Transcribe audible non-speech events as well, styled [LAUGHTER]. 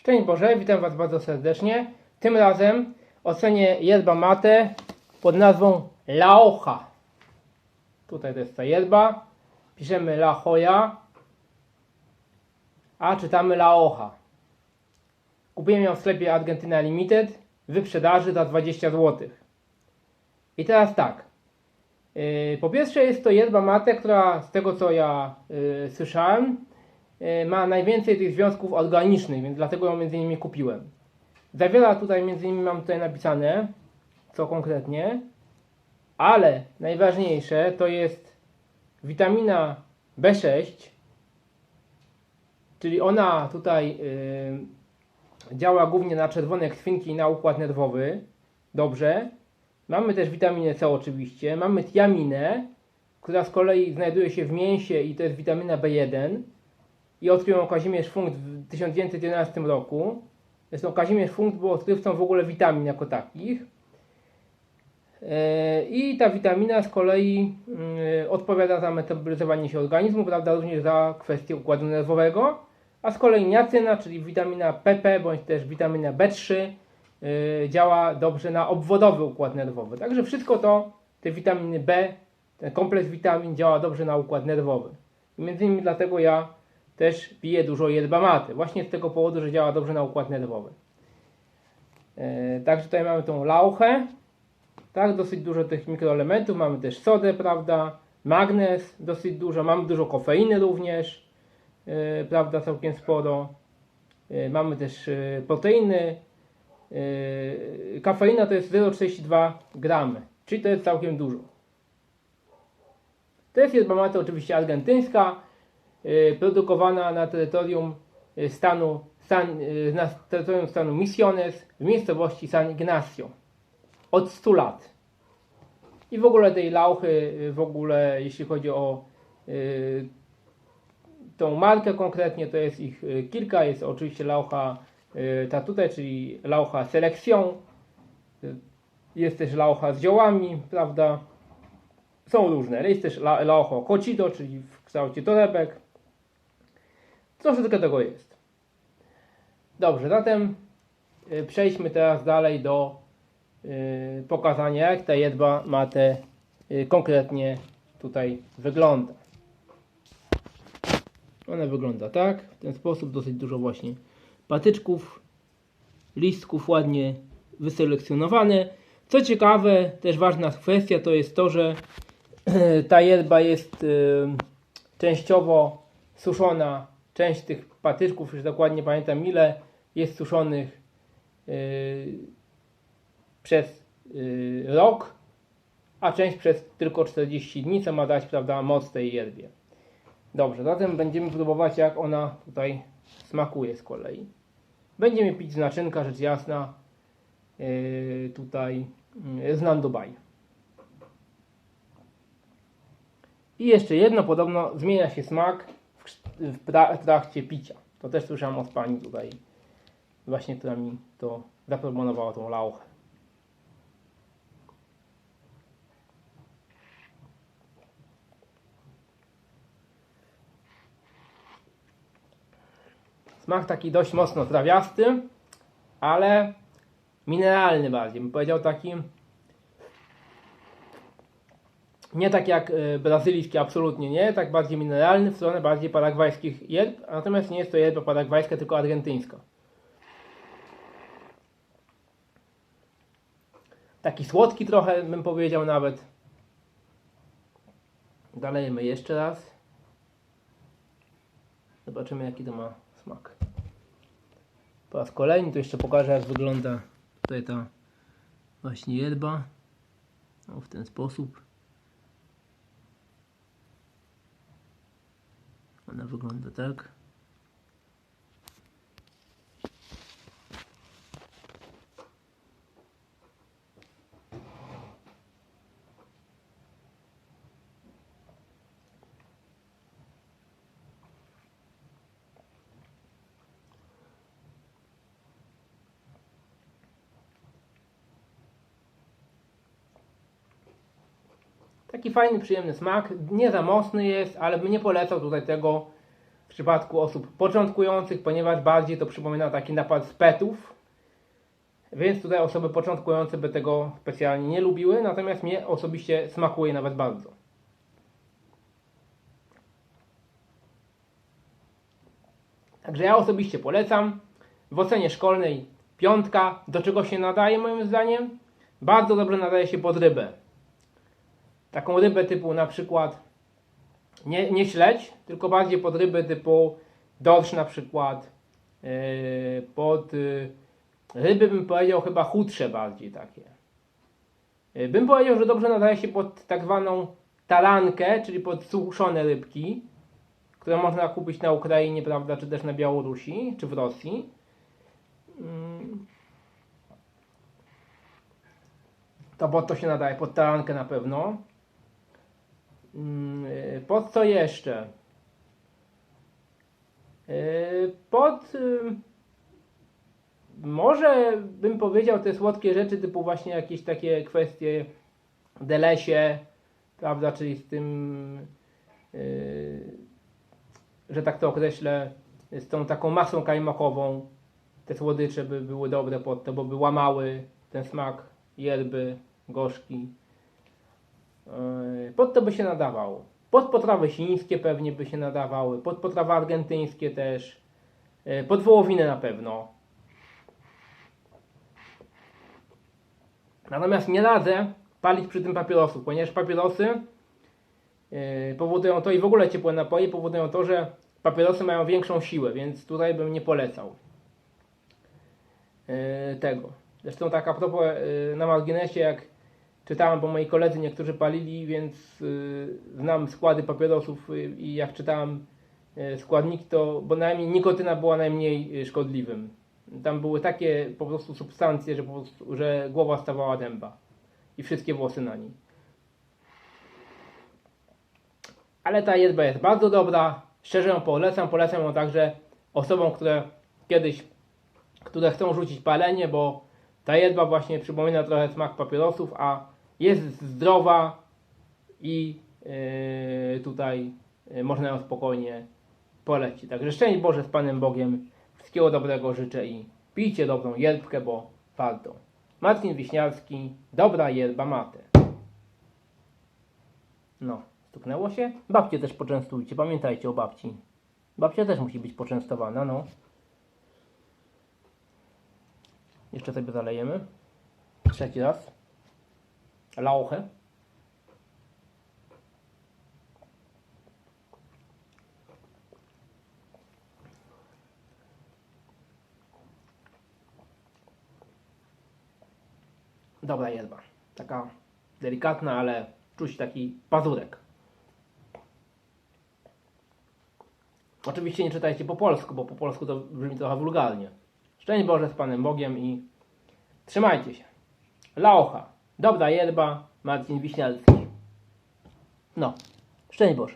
Szczęść Boże, witam Was bardzo serdecznie. Tym razem ocenię yerba mate pod nazwą Laocha. Tutaj to jest ta yerba. Piszemy La Joya, a czytamy Laocha. Kupiłem ją w sklepie Argentyna Limited w wyprzedaży za 20 zł. I teraz tak. Yy, Po pierwsze jest to yerba mate, która z tego co ja yy, słyszałem, ma najwięcej tych związków organicznych, więc dlatego ją między innymi kupiłem. Zawiera tutaj między innymi mam tutaj napisane, co konkretnie, ale najważniejsze to jest witamina B6, czyli ona tutaj yy, działa głównie na czerwone krwinki i na układ nerwowy. Dobrze. Mamy też witaminę C oczywiście. Mamy tiaminę, która z kolei znajduje się w mięsie i to jest witamina B1. I odkrył ją Kazimierz Funkt w 1911 roku. Zresztą Kazimierz Funkt był odkrywcą w ogóle witamin jako takich. E, I ta witamina z kolei mm, odpowiada za metabolizowanie się organizmu, prawda, również za kwestię układu nerwowego. A z kolei niacyna, czyli witamina PP bądź też witamina B3 y, działa dobrze na obwodowy układ nerwowy. Także wszystko to, te witaminy B, ten kompleks witamin działa dobrze na układ nerwowy. Między innymi dlatego ja też piję dużo yerba mate. Właśnie z tego powodu, że działa dobrze na układ nerwowy. E, Także tutaj mamy tą lauchę. Tak, dosyć dużo tych mikroelementów. Mamy też sodę, prawda? Magnez dosyć dużo. Mamy dużo kofeiny również, e, prawda? Całkiem sporo. E, Mamy też proteiny. Kafeina to jest 0,42 gramy, czyli to jest całkiem dużo. To jest yerba mate oczywiście argentyńska, produkowana na terytorium e, stanu, San, e, na terytorium stanu Misiones w miejscowości San Ignacio od 100 lat. I w ogóle tej lauchy, y, w ogóle jeśli chodzi o y, tą markę konkretnie, to jest ich y, kilka. Jest oczywiście laucha y, ta tutaj, czyli laucha. Y, Jest też laucha z ziołami, prawda? Są różne. Jest też la, laucho Cocido, czyli w kształcie torebek. Troszeczkę tego jest. Dobrze, zatem y, przejdźmy teraz dalej do y, pokazania, jak ta jedba mate y, konkretnie tutaj wygląda. Ona wygląda tak, w ten sposób, dosyć dużo właśnie patyczków, listków ładnie wyselekcjonowane. Co ciekawe, też ważna kwestia to jest to, że [CLEARS THROAT] ta jedba jest częściowo suszona. Część tych patyczków, już dokładnie pamiętam ile, jest suszonych y, przez y, rok, a część przez tylko 40 dni, co ma dać prawda, moc tej yerbie. Dobrze, zatem będziemy próbować jak ona tutaj smakuje z kolei. Będziemy pić z naczynka, rzecz jasna, yy, tutaj yy, z Nandubaj. I jeszcze jedno, podobno zmienia się smak w, trakcie picia. To też słyszałem od pani tutaj, właśnie która mi to zaproponowała tą lauchę. Smak taki dość mocno trawiasty, ale mineralny bardziej. Bym powiedział taki. Nie tak jak y, brazylijski, absolutnie nie, tak bardziej mineralny, w stronę bardziej paragwajskich yerb, natomiast nie jest to yerba paragwajska, tylko argentyńska. Taki słodki trochę, bym powiedział nawet. Dalejemy jeszcze raz. Zobaczymy jaki to ma smak. Po raz kolejny to jeszcze pokażę jak wygląda tutaj ta właśnie yerba. O, w ten sposób. Ona wygląda tak. Taki fajny, przyjemny smak. Nie za mocny jest, ale bym nie polecał tutaj tego w przypadku osób początkujących, ponieważ bardziej to przypomina taki napad z petów. Więc tutaj osoby początkujące by tego specjalnie nie lubiły, natomiast mnie osobiście smakuje nawet bardzo. Także ja osobiście polecam. W ocenie szkolnej piątka. Do czego się nadaje moim zdaniem? Bardzo dobrze nadaje się pod rybę. Taką rybę typu na przykład nie, nie śledź, tylko bardziej pod ryby typu dorsz na przykład. Yy, pod yy, ryby bym powiedział chyba chudsze bardziej takie. Yy, bym powiedział, że dobrze nadaje się pod tak zwaną talankę, czyli pod suszone rybki, które można kupić na Ukrainie, prawda, czy też na Białorusi, czy w Rosji. Mm. To pod to się nadaje, pod tarankę na pewno. Mm, y, Pod co jeszcze? Y, Pod. y, Może bym powiedział te słodkie rzeczy, typu właśnie jakieś takie kwestie delesie, prawda, czyli z tym, że tak to określę, z tą taką masą kajmakową. Te słodycze by były dobre pod to, bo by łamały ten smak yerby, gorzki. Yy, Pod to by się nadawało. Pod potrawy chińskie pewnie by się nadawały. Pod potrawy argentyńskie też. Yy, Pod wołowinę na pewno. Natomiast nie radzę palić przy tym papierosów, ponieważ papierosy yy, powodują to i w ogóle ciepłe napoje powodują to, że papierosy mają większą siłę, więc tutaj bym nie polecał tego. Zresztą tak a propos na marginesie, jak czytałem, bo moi koledzy niektórzy palili, więc yy, znam składy papierosów yy, i jak czytałem yy, składniki, to bo najmniej nikotyna była najmniej szkodliwym. Tam były takie po prostu substancje, że, po prostu, że głowa stawała dęba i wszystkie włosy na niej. Ale ta jedba jest bardzo dobra, szczerze ją polecam, polecam ją także osobom, które kiedyś, które chcą rzucić palenie, bo ta jedba właśnie przypomina trochę smak papierosów, a jest zdrowa i yy, tutaj yy, można ją spokojnie polecić. Także szczęść Boże z Panem Bogiem, wszystkiego dobrego życzę i pijcie dobrą jerbkę, bo warto. Marcin Wiśniarski, dobra yerba mate. No, stuknęło się? Babcie też poczęstujcie, pamiętajcie o babci. Babcia też musi być poczęstowana, no. Jeszcze sobie zalejemy. Trzeci raz. Lauchę. Dobra jedba. Taka delikatna, ale czuć taki pazurek. Oczywiście nie czytajcie po polsku, bo po polsku to brzmi trochę wulgarnie. Szczęść Boże z Panem Bogiem i trzymajcie się. Laocha, dobra yerba, Marcin Wiśniarski. No, szczęść Boże.